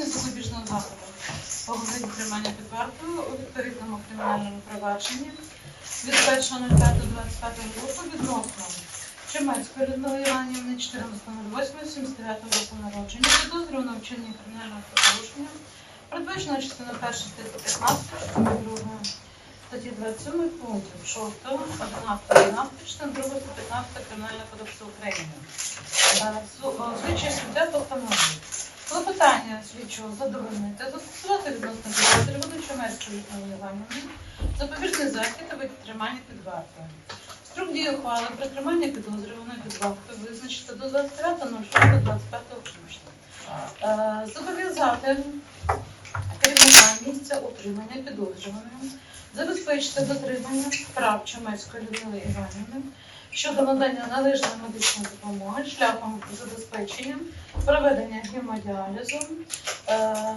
застосування запобіжного заходу по тримання під вартою у відповідному кримінальному провадженні від 1.05.25 року відносно Чемецької Людмили Іванівни 14.08.79 року народження, підозрюваного вчинення кримінального правопорушення, передбачено частина 1 статті 15, 2 статті 27 пунктів 6, 11, 12, частина 2 15 Кримінального кодексу України. Е, суддя постановив клопотання слідчого задовольнити, застосувати відносно Чемецької Людмили Іванівни запобіжний захід та тримання під вартою. Строк дії ухвали про тримання підозрюваної під вартою визначити до 29.06.25 включно. Е, Зобов'язати керівника місця утримання підозрюваної, забезпечити дотримання прав Чемецької Людмили Іванівни щодо надання належної медичної допомоги шляхом забезпечення проведення гемодіалізу е,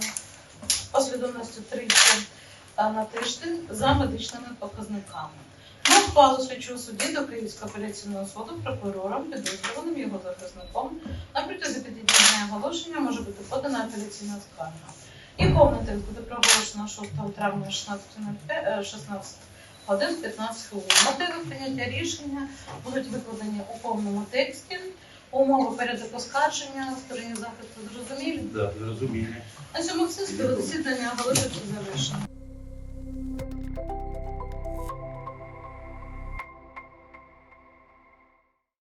послідовністю тричі е, на тиждень за медичними показниками. На ухвалу слідчого судді до Київського апеляційного суду прокурором, підозрюваним його захисником на протязі дня оголошення може бути подана апеляційна скарга. І повний текст буде проголошено 6 травня 16.05, е, 16 годин 15 хвилин. Мотиви прийняття рішення будуть викладені у повному тексті. Умови передопоскарження, стороні захисту зрозумілі. Да, зрозуміло. На цьому все засідання оголошується завершено.